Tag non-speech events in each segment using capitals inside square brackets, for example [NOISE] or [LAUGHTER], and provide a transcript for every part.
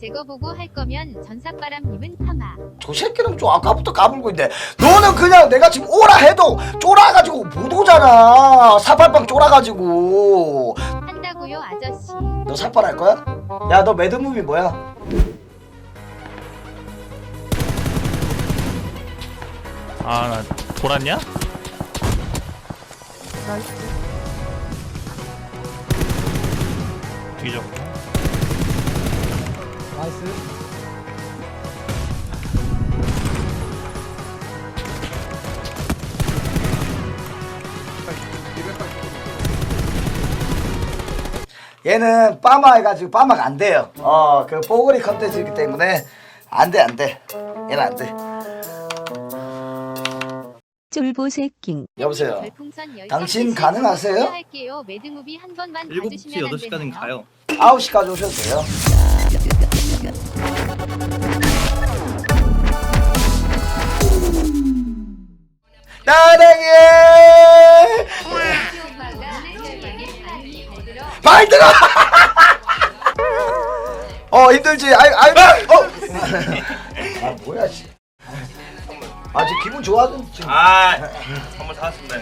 제거 보고 할 거면 전삭바람님은 파마. 저 새끼는 좀 아까부터 까불고 있는데 너는 그냥 내가 지금 오라 해도 쫄아가지고 못 오잖아 사팔빵 쫄아가지고 한다고요 아저씨. 너 삭발 할 거야? 야 너 매드무비 뭐야? 아, 나 돌았냐? 뒤졌고. 얘는 빠마 해가지고 빠마가 안 돼요 어 그 뽀글이 컨텐츠이기 때문에 안 돼 안 돼 얘는 안 돼 쫄보새끼 여보세요 별풍선 열 당신 개 가능하세요? 할게요. 매드무비 한 번만 7시, 봐주시면 안 8시까지는 되나요? 가요. 9시까지 오셔도 돼요 나랑해 발 들어 [LAUGHS] 어 힘들지 아이 아이 어. [LAUGHS] 아 뭐야 씨. 아 지금 기분 좋아진 지금 아, 선물 사왔습니다.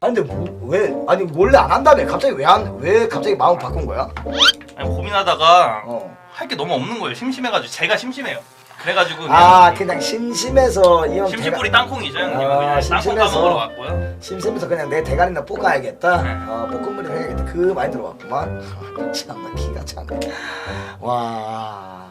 아니 근데 뭐, 왜 아니 원래 안 한다며 갑자기 왜 안 왜 갑자기 마음 바꾼 거야? 아니, 고민하다가 어. 할 게 너무 없는 거예요. 심심해가지고 제가 심심해요. 그래가지고 그냥 아 그냥 심심해서 이형 심심풀이 땅콩이죠. 형님. 아, 그냥 땅콩 심심해서. 까먹으러 왔고요. 심심해서 그냥 내 대가리나 볶아야겠다. 네. 어 볶음물이 해야겠다. 그 많이 들어왔구만. [LAUGHS] 참나 기가 차네. 와.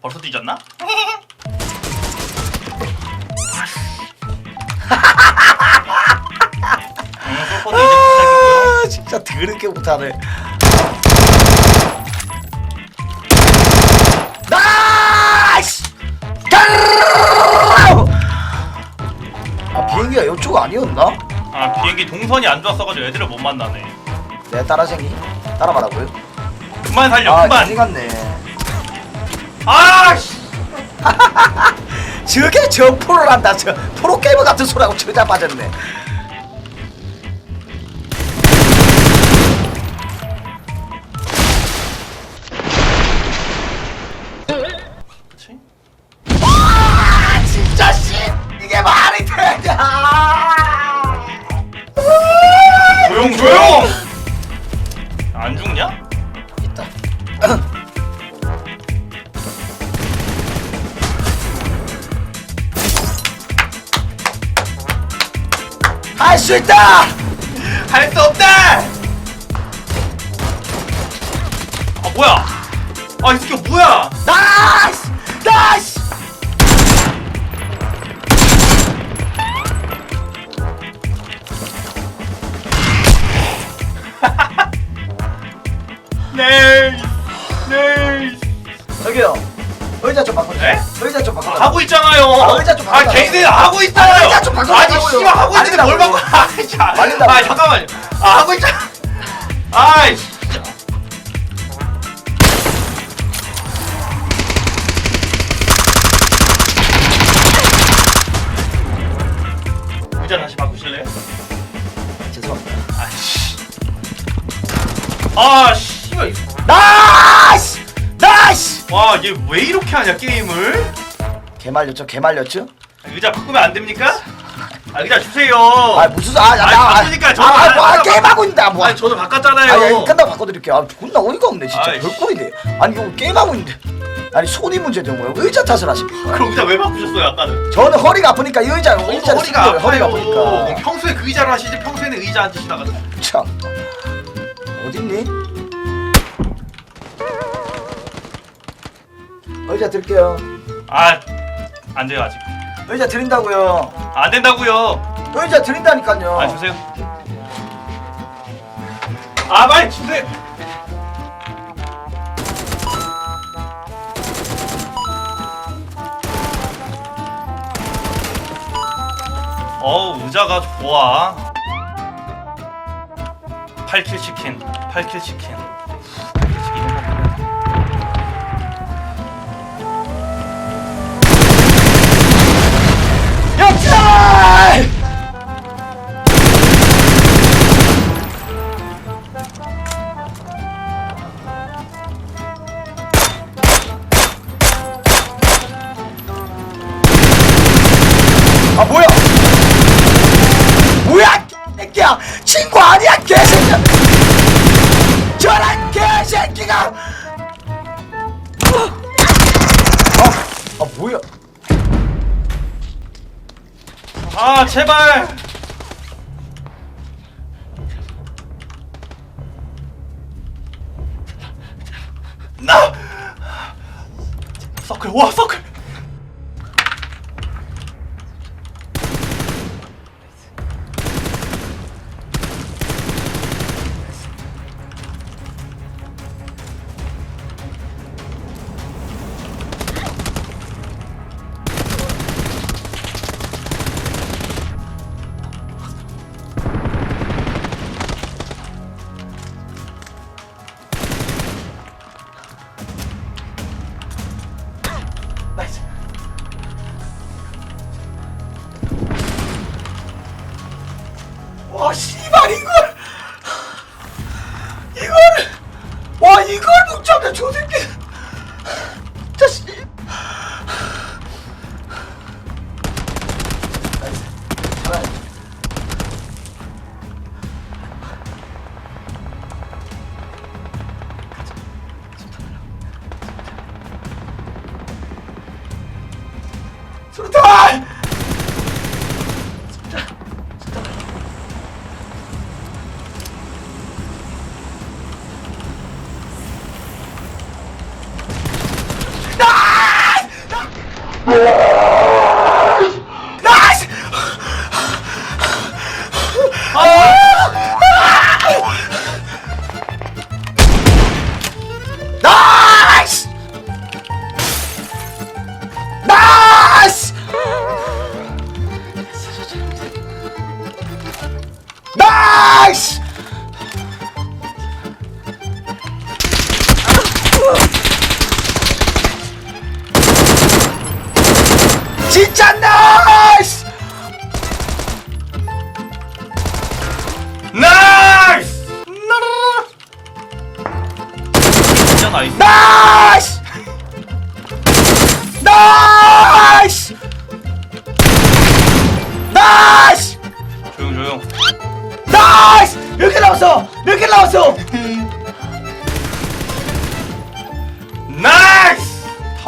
벌써 뒤졌나? 아 더럽게 못하네. 나이스! 아 비행기가 이쪽 아니었나? 아 비행기 동선이 안 좋았어가지고 애들을 못 만나네. 내 따라생기 따라가라고요? 그만 살려 아 그만. 갔네. 아 씨. [LAUGHS] 저게 정포를 한다. 저 프로게이머 같은 소리하고 저자 빠졌네. 안 죽냐? 있다. [CLEARS THROAT] 할 수 있다. 할 수 없다. 아 뭐야? 아이 새끼 뭐야? 나이스 나이스. 네. 네. 저기요. 의자 좀 바꿔. 네? 의자 좀 바꿔. 하고 있잖아요. 아, 의자 좀 아, 바꿔. 개인들 하고 있잖아요. 아, 의자 좀 바꿔달라고요. 아니, 씨발 하고 있는데 뭘 말린다고요. 바꿔? 아, 자, 말린다고요. 아, 잠깐만요. 아, 하고 있잖아. 아이, 진짜. 의자 다시 바꾸실래요? 죄송합니다. 아씨. 아, 씨 발. 나이스 나이스. 와, 얘 왜 이렇게 하냐, 게임을? 개 말렸죠? 개 말렸죠? 의자 바꾸면 안 됩니까? [LAUGHS] 아, 의자 주세요. 아 무슨 아, 나, 바꾸니까 아, 아, 뭐, 아, 바꿔- 게임하고 있다 뭐. 아니, 저도 바꿨잖아요. 아니, 아니 끝나고 바꿔드릴게요. 아, 존나 어이가 없네 진짜 아이씨. 별꼴이네. 아니 이거 게임하고 있는데. 아니 손이 문제죠 뭐야? 의자 탓을 하시. 그럼 의자 왜 바꾸셨어요, 아까는? 저는 허리가 아프니까 이 의자 저도 의자를 허리가 거예요. 아파요. 허리가 아프니까. 평소에 그 의자로 하시지 평소에는 의자 앉으시다가 참. 어딨니? 의자 드릴게요. 아, 안 돼요 아직. 의자 드린다고요. 안 된다고요. 의자 드린다니까요. 아 주세요. 아 빨리 주세요. 어우 의자가 좋아. 8킬 치킨 8킬 치킨 아 제발. 나! 서클 와 서클 수류탄!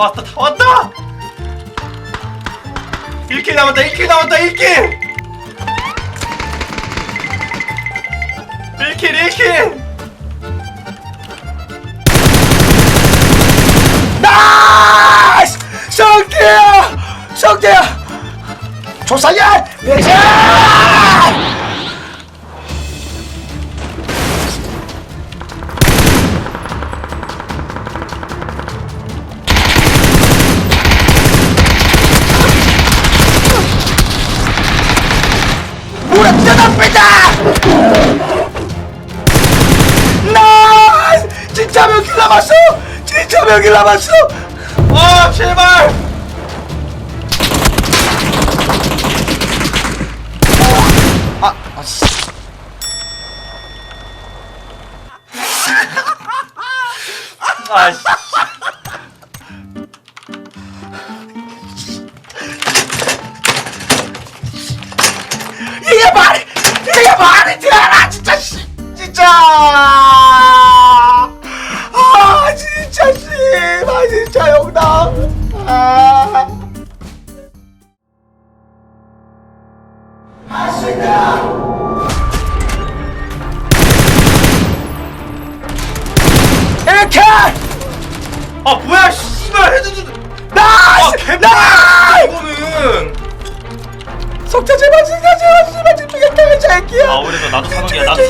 다 왔다 다 왔다 1킬 남았다 1킬 남았다 1킬 1킬 1킬 나이스! 성태야! 성태야! 조사야! 내자! 킬 남았어! 아 제발 아, 아, 씨. [LAUGHS] 아 씨 이렇게! 아 뭐야 씨발 헤드도 아 나이스! 개빨 나이스! 이거는 속자 제발, 진짜, 제발, 제발, 집중해, 이 새끼야. 아 그래도 나도 사는기야 나도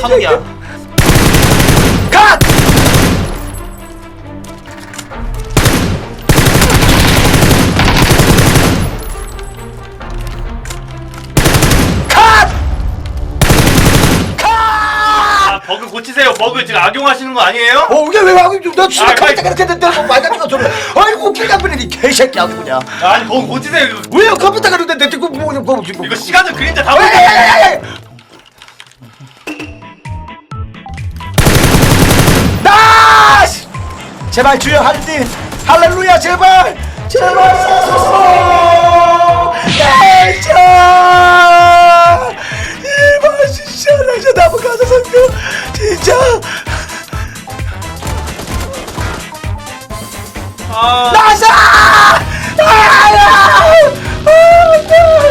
컷! 아 버그 지금 악용하시는 거 아니에요? 어 이게 왜 하고? 너 진짜 아, 컴퓨터 그렇게 됐다고 말 같은 거 소리 아이고 웃기가 그러니 개새끼 아주 그냥 아니 버그 고치세요 이거. 왜 컴퓨터가 그런데 내 듣고 뭐 뭐, 뭐, 뭐. 이거 시간은 그림자 다. 에이. 나이스! 제발 주여 하느님 할렐루야 제발 제발 사소서 나이스 이발 진짜 나 이제 나무 가서 진짜 아, 나이스 아야! 아,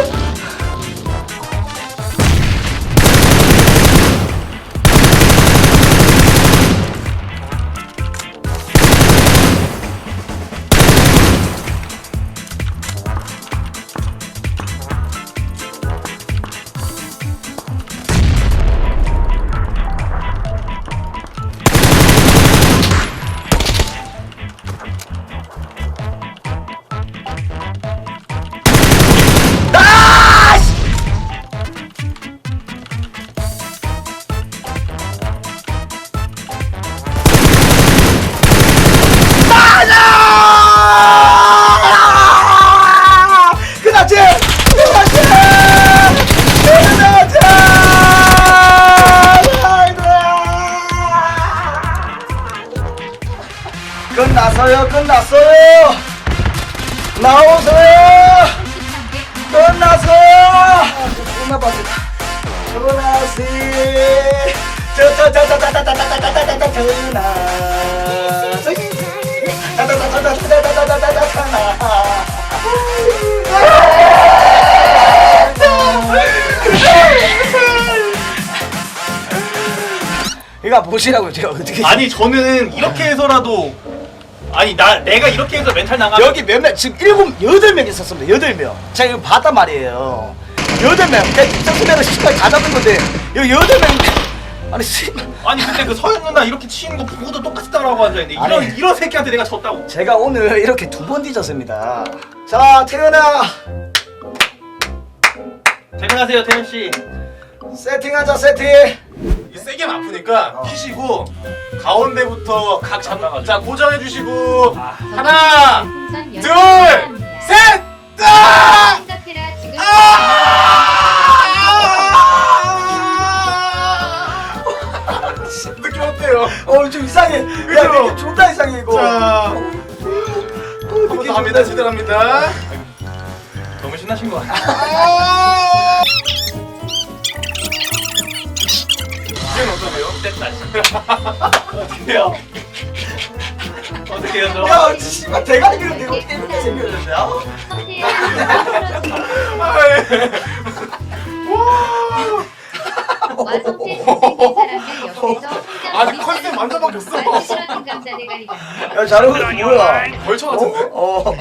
끝났어요 끝났어요. 나오세요. 끝났어요. 끝나봤어 끝났지 저저저저저저저저저저저저 이거 보시라고 제가 어떻게 아니 저는 이렇게 해서라도 아니 나 내가 이렇게 해서 멘탈 나가면 여기 몇 명 지금 일곱 여덟 명 있었습니다. 여덟 명. 제가 이거 봤단 말이에요. 여덟 명. 입장수면은 시간 다 잡은 건데 여기 여덟 명 아니 씨. 아니 근데 그 서현 누나 이렇게 치는 거 보고도 똑같이 따라하고 앉아 있는데 이런 아니. 이런 새끼한테 내가 졌다고. 제가 오늘 이렇게 두 번 뒤졌습니다. 자 태연아. 퇴근하세요 태현 씨. 세팅하자 세팅 세게 하면 아프니까 피시고 가운데부터 각 잡아가지고 자 고정해 주시고 하나 둘, 셋! 아! 생각해라 지금 아! [LAUGHS] 느낌 어때요? 어좀 이상해 야 그죠? 이게 존나 이상해 이거 자, 어, 한번 느낌 더 합니다. 제대로 합니다. 너무 신나신 거 같아요. 이건 어떠세요? 어떻게요? 어떻게요 저? 야, 씨발 대가리 그런데 이거 때문에 생겼는데. 아, 아니 컨셉 완전 바뀌었어. 야, 잘하고 있어. 뭐야? 벌초 같은데? 어. 어.